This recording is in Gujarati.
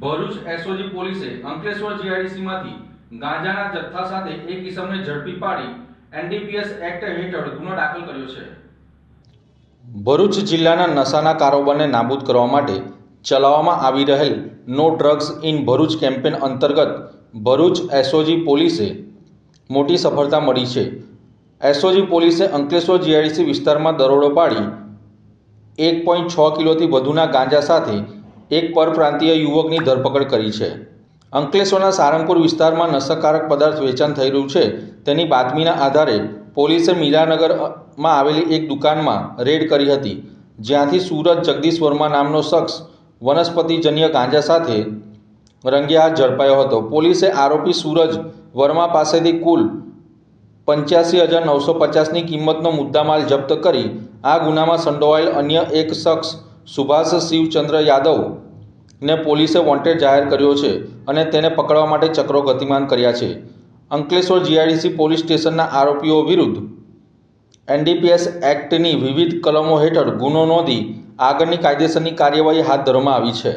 ભરૂચ એસઓજી પોલીસે અંકલેશ્વર જીઆઈડીસીમાંથી ગાંજાના જથ્થા સાથે એક કિસમને ઝડપી પાડી એનડીપીએસ એક્ટ હેઠળ ગુનો દાખલ કર્યો છે. ભરૂચ જિલ્લાના નશાના કારોબારને નાબૂદ કરવા માટે ચલાવવામાં આવી રહેલ no drugs in Bharuch campaign અંતર્ગત ભરૂચ એસઓજી પોલીસે મોટી સફળતા મળી છે. એસઓજી પોલીસે અંકલેશ્વર જીઆઈડીસી વિસ્તારમાં દરોડો પાડી એક પોઈન્ટ છ કિલોથી વધુના ગાંજા સાથે એક પરપ્રાંતીય યુવકની ધરપકડ કરી છે. અંકલેશ્વરના સારંગપુર વિસ્તારમાં નશાકારક પદાર્થ વેચાણ થઈ રહ્યું છે. તેની બાતમીના આધારે પોલીસે મીરાનગરમાં આવેલી એક દુકાનમાં રેડ કરી હતી. જ્યાંથી સુરત જગદીશ વર્મા નામનો શખ્સ વનસ્પતિજન્ય ગાંજા સાથે રંગે હાથ ઝડપાયો હતો. પોલીસે આરોપી સૂરજ વર્મા પાસેથી કુલ પંચ્યાસી હજાર નવસો પચાસની કિંમતનો મુદ્દામાલ જપ્ત કરી આ ગુનામાં સંડોવાયેલ અન્ય એક શખ્સ સુભાષ શિવચંદ્ર યાદવને પોલીસે વોન્ટેડ જાહેર કર્યો છે અને તેને પકડવા માટે ચક્રો ગતિમાન કર્યા છે. અંકલેશ્વર જીઆઈડીસી પોલીસ સ્ટેશનના આરોપીઓ વિરુદ્ધ એનડીપીએસ એક્ટની વિવિધ કલમો હેઠળ ગુનો નોંધી આગળની કાયદેસરની કાર્યવાહી હાથ ધરવામાં આવી છે.